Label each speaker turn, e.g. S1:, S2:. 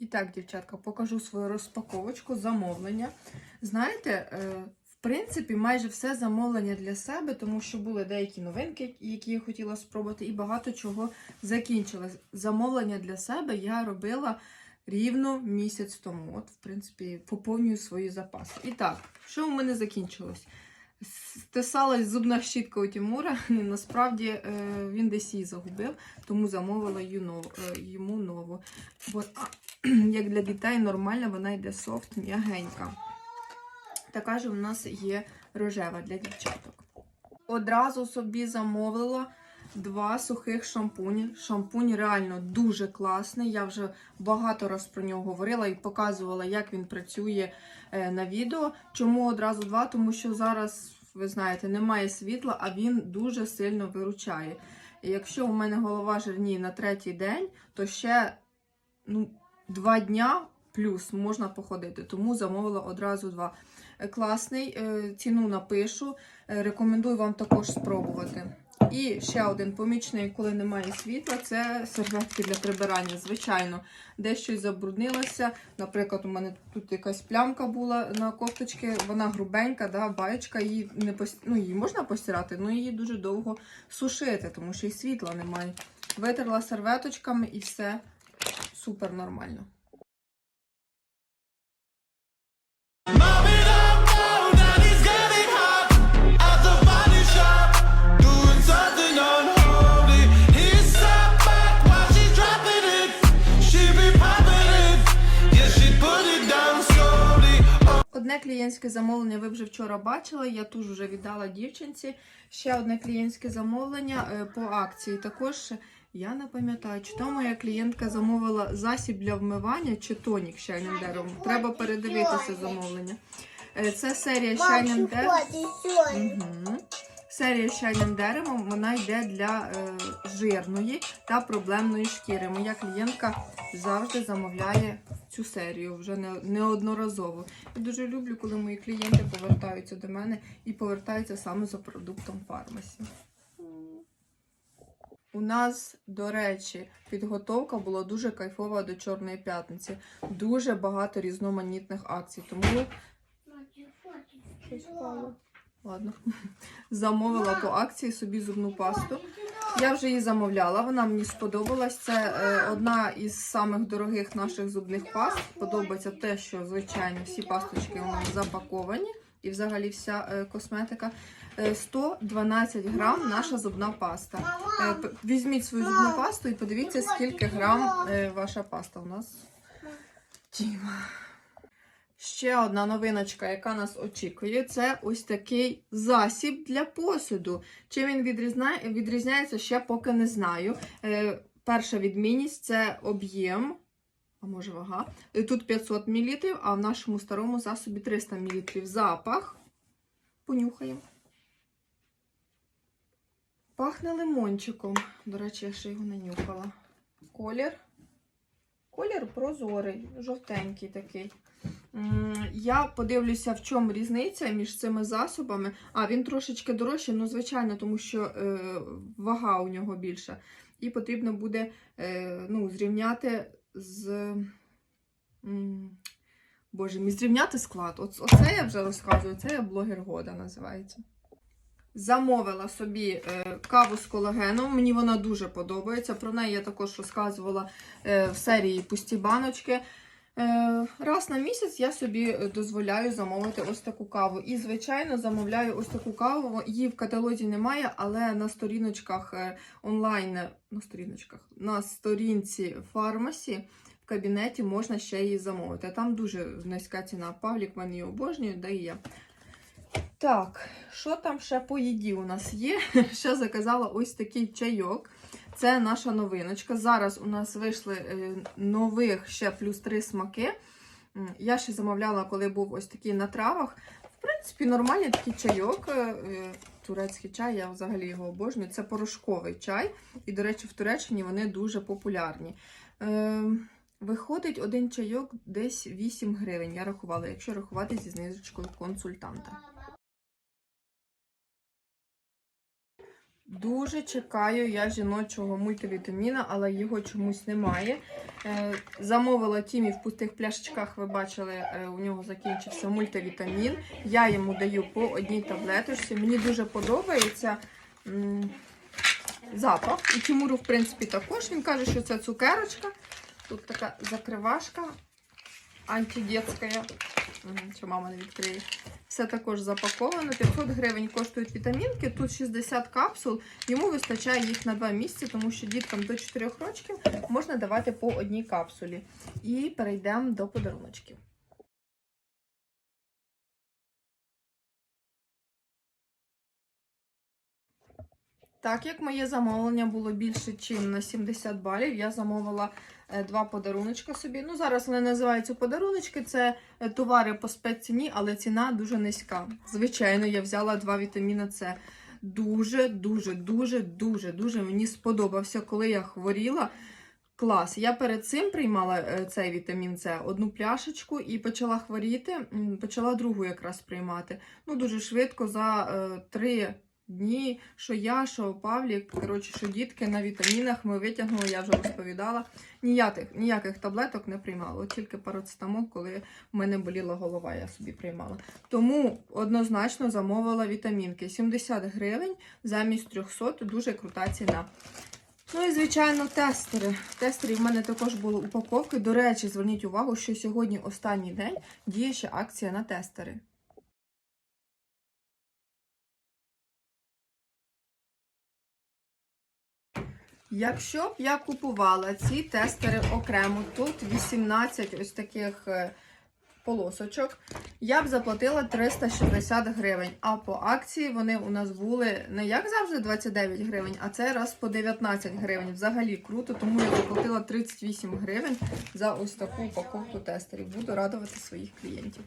S1: І так, дівчатка, покажу свою розпаковочку, замовлення. Знаєте, е, в принципі, майже все замовлення для себе, тому що були деякі новинки, які я хотіла спробувати, і багато чого закінчилось. Замовлення для себе я робила рівно місяць тому. От, в принципі, поповнюю свої запаси. І так, що в мене закінчилось? Стисалась зубна щітка у Тимура. Насправді е, він десь її загубив, тому замовила е, йому нову. Бо, як для дітей нормальна, вона йде софт, м'ягенька. Така ж у нас є рожева для дівчаток. Одразу собі замовила два сухих шампуні. Шампунь реально дуже класний. Я вже багато раз про нього говорила і показувала, як він працює е, на відео. Чому одразу два? Тому що зараз, ви знаєте, немає світла, а він дуже сильно виручає. І якщо у мене голова жирніє на третій день, то ще ну, два дня плюс можна походити. Тому замовила одразу два. Е, Класний, е, ціну напишу. Е, Рекомендую вам також спробувати. І ще один помічний, коли немає світла, це серветки для прибирання. Звичайно, де забруднилося. Наприклад, у мене тут якась плямка була на кофточці, вона грубенька, да, баєчка, її не пос... ну, її можна постирати, але її дуже довго сушити, тому що і світла немає. Витерла серветочками і все супер нормально. Одне клієнтське замовлення ви вже вчора бачили. Я тут вже віддала дівчинці. Ще одне клієнтське замовлення е, по акції. Також я не пам'ятаю, чи то моя клієнтка замовила засіб для вмивання чи тонік Shining Dare. Треба передивитися замовлення. Е, Це серія Shining Dare. Угу. Серія з чайним деревом вона йде для е, жирної та проблемної шкіри. Моя клієнтка завжди замовляє цю серію вже не, неодноразово. Я дуже люблю, коли мої клієнти повертаються до мене і повертаються саме за продуктом фармасі. У нас, до речі, підготовка була дуже кайфова до Чорної п'ятниці. Дуже багато різноманітних акцій. Тому Щось впало. Ладно. Замовила по акції собі зубну пасту. Я вже її замовляла, вона мені сподобалась. Це е, одна із самих дорогих наших зубних паст. Подобається те, що, звичайно, всі пасточки у нас запаковані і взагалі вся е, косметика. Е, 112 грам наша зубна паста. Е, візьміть свою зубну пасту і подивіться, скільки грам е, ваша паста у нас. Тіма. Ще одна новиночка, яка нас очікує, це ось такий засіб для посуду. Чим він відрізняє, відрізняється, ще поки не знаю. Е, перша відмінність це об'єм, а може вага. Е, Тут 500 мл, а в нашому старому засобі 300 мл. Запах. Понюхаємо. Пахне лимончиком. До речі, я ще його не нюхала. Колір. Колір прозорий, жовтенький такий. Я подивлюся, в чому різниця між цими засобами. А, він трошечки дорожчий, ну, звичайно, тому що е, вага у нього більша. І потрібно буде е, ну, зрівняти з. Боже, мій зрівняти склад. Оце я вже розказую, це я блогер года називається. Замовила собі е, каву з колагеном. Мені вона дуже подобається. Про неї я також розказувала е, в серії пусті баночки. Е, раз на місяць я собі е, дозволяю замовити ось таку каву. І, звичайно, замовляю ось таку каву. Її в каталозі немає, але на сторіночках е, онлайн, на сторіночках, на сторінці фармасі в кабінеті можна ще її замовити. Там дуже низька ціна. Павлік мене її обожнює, да і я. Так, що там ще по їді у нас є? Ще заказала ось такий чайок. Це наша новиночка. Зараз у нас вийшли е, нових ще плюс три смаки. Я ще замовляла, коли був ось такий на травах. В принципі, нормальний такий чайок. е, е, Турецький чай, я взагалі його обожнюю. Це порошковий чай. І, до речі, в Туреччині вони дуже популярні. Виходить один чайок десь 8 гривень. Я рахувала, якщо рахувати зі знижечкою консультанта. Дуже чекаю я жіночого мультивітаміна, але його чомусь немає. Е, замовила Тімі в пустих пляшечках, ви бачили, е, у нього закінчився мультивітамін. Я йому даю по одній таблеточці. Мені дуже подобається запах. І Тімуру, в принципі, також. Він каже, що це цукерочка. Тут така закривашка антидетська. Що мама не відкриє. Все також запаковано. 500 гривень коштують вітамінки. Тут 60 капсул. Йому вистачає їх на 2 місяці, тому що діткам до 4 років можна давати по одній капсулі. І перейдемо до подаруночків. Так як моє замовлення було більше, ніж на 70 балів, я замовила два подаруночка собі. Ну, зараз вони називаються подаруночки, це е, товари по спецціні, але ціна дуже низька. Звичайно, я взяла два вітаміна С. Дуже, дуже, дуже, дуже, мені сподобався, коли я хворіла. Клас. Я перед цим приймала е, цей вітамін С одну пляшечку і почала хворіти. Почала другу якраз приймати. Ну, дуже швидко за е, три дні, що я, що Павлік, коротше, що дітки на вітамінах ми витягнули, я вже розповідала. Ніяких, ніяких таблеток не приймала, тільки парацетамол, коли в мене боліла голова, я собі приймала. Тому однозначно замовила вітамінки. 70 гривень замість 300, дуже крута ціна. Ну і, звичайно, тестери. Тестери в мене також були упаковки. До речі, зверніть увагу, що сьогодні останній день діє ще акція на тестери. Якщо б я купувала ці тестери окремо, тут 18 ось таких е, полосочок, я б заплатила 360 гривень. А по акції вони у нас були не як завжди 29 гривень, а це раз по 19 гривень. Взагалі круто, тому я заплатила 38 гривень за ось таку упаковку тестерів. Буду радувати своїх клієнтів.